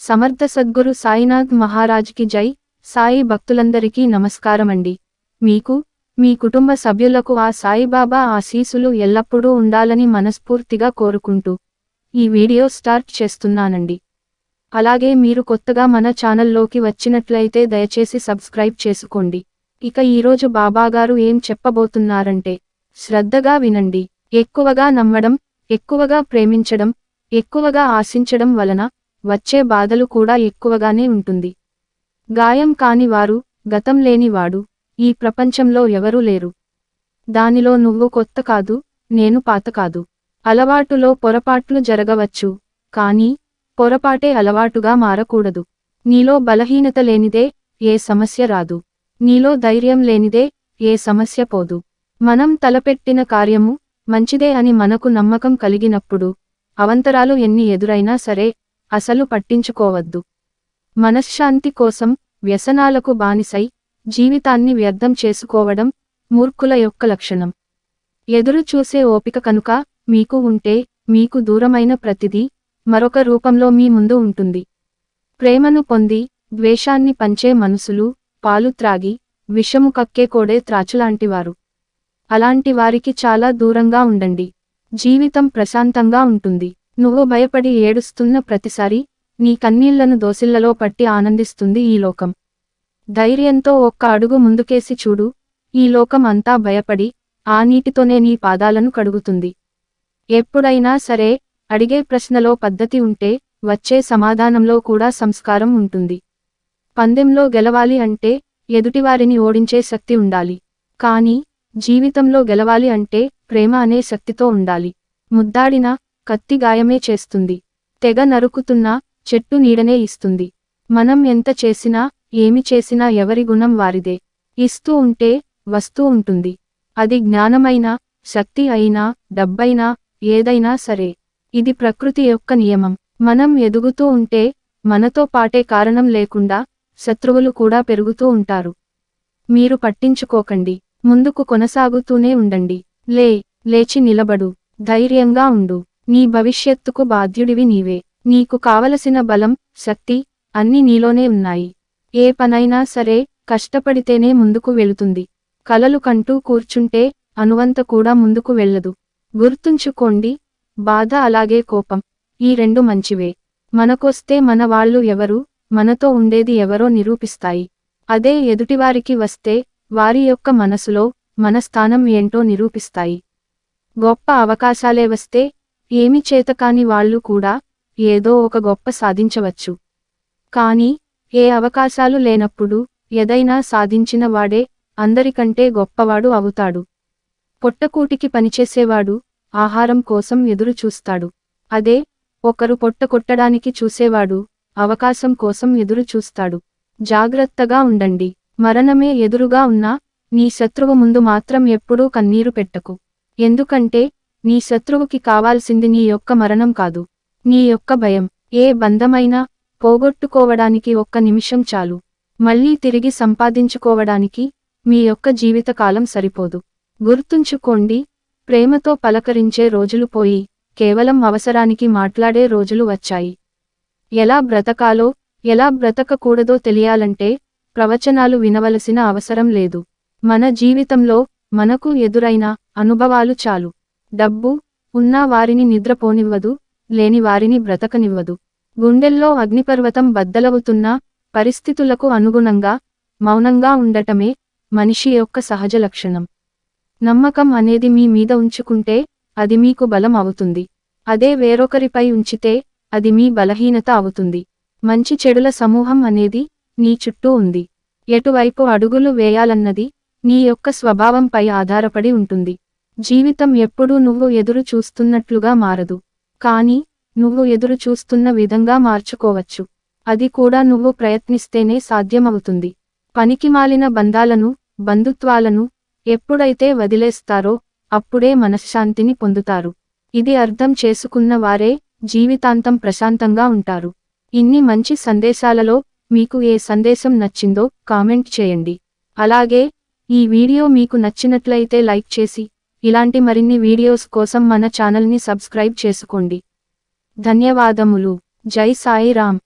సమర్థ సద్గురు సాయినాథ్ మహారాజ్కి జై. సాయి భక్తులందరికీ నమస్కారమండి. మీకు మీ కుటుంబ సభ్యులకు ఆ సాయిబాబా ఆశీసులు ఎల్లప్పుడూ ఉండాలని మనస్ఫూర్తిగా కోరుకుంటూ ఈ వీడియో స్టార్ట్ చేస్తున్నానండి. అలాగే మీరు కొత్తగా మన ఛానల్లోకి వచ్చినట్లయితే దయచేసి సబ్స్క్రైబ్ చేసుకోండి. ఇక ఈరోజు బాబాగారు ఏం చెప్పబోతున్నారంటే శ్రద్ధగా వినండి. ఎక్కువగా నమ్మడం ఎక్కువగా ప్రేమించడం ఎక్కువగా ఆశించడం వలన వచ్చే బాధలు కూడా ఎక్కువగానే ఉంటుంది. గాయం కాని వారు గతం లేనివాడు ఈ ప్రపంచంలో ఎవరూ లేరు. దానిలో నువ్వు కొత్త కాదు నేను పాత కాదు. అలవాటులో పొరపాట్లు జరగవచ్చు కానీ పొరపాటే అలవాటుగా మారకూడదు. నీలో బలహీనత లేనిదే ఏ సమస్య రాదు. నీలో ధైర్యం లేనిదే ఏ సమస్య పోదు. మనం తలపెట్టిన కార్యము మంచిదే అని మనకు నమ్మకం కలిగినప్పుడు అవంతరాలు ఎన్ని ఎదురైనా సరే అసలు పట్టించుకోవద్దు. మనశ్శాంతి కోసం వ్యసనాలకు బానిసై జీవితాన్ని వ్యర్థం చేసుకోవడం మూర్ఖుల యొక్క లక్షణం. ఎదురు చూసే ఓపిక కనుక మీకు ఉంటే మీకు దూరమైన ప్రతిదీ మరొక రూపంలో మీ ముందు ఉంటుంది. ప్రేమను పొంది ద్వేషాన్ని పంచే మనసులు పాలు త్రాగి విషము కక్కే కోడే త్రాచులాంటివారు. అలాంటి వారికి చాలా దూరంగా ఉండండి. జీవితం ప్రశాంతంగా ఉంటుంది. నువ్వు భయపడి ఏడుస్తున్న ప్రతిసారి నీ కన్నీళ్ళను దోసిళ్ళలో పట్టి ఆనందిస్తుంది ఈ లోకం. ధైర్యంతో ఒక్క అడుగు ముందుకేసి చూడు ఈ లోకం అంతా భయపడి ఆ నీటితోనే నీ పాదాలను కడుగుతుంది. ఎప్పుడైనా సరే అడిగే ప్రశ్నలో పద్ధతి ఉంటే వచ్చే సమాధానంలో కూడా సంస్కారం ఉంటుంది. పందెంలో గెలవాలి అంటే ఎదుటివారిని ఓడించే శక్తి ఉండాలి. కానీ జీవితంలో గెలవాలి అంటే ప్రేమ అనే శక్తితో ఉండాలి. ముద్దాడిన కత్తి గాయమే చేస్తుంది. తెగ నరుకుతున్నా చెట్టు నీడనే ఇస్తుంది. మనం ఎంత చేసినా ఏమి చేసినా ఎవరి గుణం వారిదే. ఇస్తూ ఉంటే వస్తూ ఉంటుంది. అది జ్ఞానమైనా శక్తి అయినా డబ్బైనా ఏదైనా సరే. ఇది ప్రకృతి యొక్క నియమం. మనం ఎదుగుతూ ఉంటే మనతో పాటే కారణం లేకుండా శత్రువులు కూడా పెరుగుతూ ఉంటారు. మీరు పట్టించుకోకండి. ముందుకు కొనసాగుతూనే ఉండండి. లే లేచి నిలబడు. ధైర్యంగా ఉండు. నీ భవిష్యత్తుకు బాధ్యుడివి నీవే. నీకు కావలసిన బలం శక్తి అన్నీ నీలోనే ఉన్నాయి. ఏ పనైనా సరే కష్టపడితేనే ముందుకు వెళుతుంది. కలలు కంటూ కూర్చుంటే అనువంత కూడా ముందుకు వెళ్ళదు. గుర్తుంచుకోండి బాధ అలాగే కోపం. ఈ రెండు మంచివే. మనకొస్తే మన వాళ్ళు ఎవరు మనతో ఉండేది ఎవరో నిరూపిస్తాయి. అదే ఎదుటివారికి వస్తే వారి యొక్క మనసులో మన స్థానం ఏంటో నిరూపిస్తాయి. గొప్ప అవకాశాలే వస్తే ఏమి చేతకాని వాళ్ళు కూడా ఏదో ఒక గొప్ప సాధించవచ్చు. కానీ ఏ అవకాశాలు లేనప్పుడు ఏదైనా సాధించిన వాడే అందరికంటే గొప్పవాడు అవుతాడు. పొట్టకూటికి పనిచేసేవాడు ఆహారం కోసం ఎదురు చూస్తాడు. అదే ఒకరు పొట్ట కొట్టడానికి చూసేవాడు అవకాశం కోసం ఎదురు చూస్తాడు. జాగ్రత్తగా ఉండండి. మరణమే ఎదురుగా ఉన్నా నీ శత్రువు ముందు మాత్రం ఎప్పుడూ కన్నీరు పెట్టకు. ఎందుకంటే నీ శత్రువుకి కావాల్సింది నీ యొక్క మరణం కాదు. నీ యొక్క భయం. ఏ బంధమైనా పోగొట్టుకోవడానికి ఒక్క నిమిషం చాలు. మళ్ళీ తిరిగి సంపాదించుకోవడానికి మీ యొక్క జీవితకాలం సరిపోదు. గుర్తుంచుకోండి ప్రేమతో పలకరించే రోజులు పోయి కేవలం అవసరానికి మాట్లాడే రోజులు వచ్చాయి. ఎలా బ్రతకాలో ఎలా బ్రతకకూడదో తెలియాలంటే ప్రవచనాలు వినవలసిన అవసరం లేదు. మన జీవితంలో మనకు ఎదురైన అనుభవాలు చాలు. డబ్బు ఉన్నా వారిని నిద్రపోనివ్వదు లేని వారిని బ్రతకనివ్వదు. గుండెల్లో అగ్నిపర్వతం బద్దలవుతున్న పరిస్థితులకు అనుగుణంగా మౌనంగా ఉండటమే మనిషి యొక్క సహజ లక్షణం. నమ్మకం అనేది మీ మీద ఉంచుకుంటే అది మీకు బలం అవుతుంది. అదే వేరొకరిపై ఉంచితే అది మీ బలహీనత అవుతుంది. మంచి చెడుల సమూహం అనేది నీ చుట్టూ ఉంది. ఎటువైపు అడుగులు వేయాలన్నది నీ యొక్క స్వభావంపై ఆధారపడి ఉంటుంది. జీవితం ఎప్పుడూ నువ్వు ఎదురు చూస్తున్నట్లుగా మారదు. కానీ నువ్వు ఎదురు చూస్తున్న విధంగా మార్చుకోవచ్చు. అది కూడా నువ్వు ప్రయత్నిస్తేనే సాధ్యమవుతుంది. పనికిమాలిన బంధాలను బంధుత్వాలను ఎప్పుడైతే వదిలేస్తారో అప్పుడే మనశ్శాంతిని పొందుతారు. ఇది అర్థం చేసుకున్న వారే జీవితాంతం ప్రశాంతంగా ఉంటారు. ఇన్ని మంచి సందేశాలలో మీకు ఏ సందేశం నచ్చిందో కామెంట్ చేయండి. అలాగే ఈ వీడియో మీకు నచ్చినట్లయితే లైక్ చేసి ఇలాంటి మరిన్ని వీడియోస్ కోసం మన ఛానల్ని సబ్స్క్రైబ్ చేసుకోండి. ధన్యవాదములు. జై సాయిరామ్.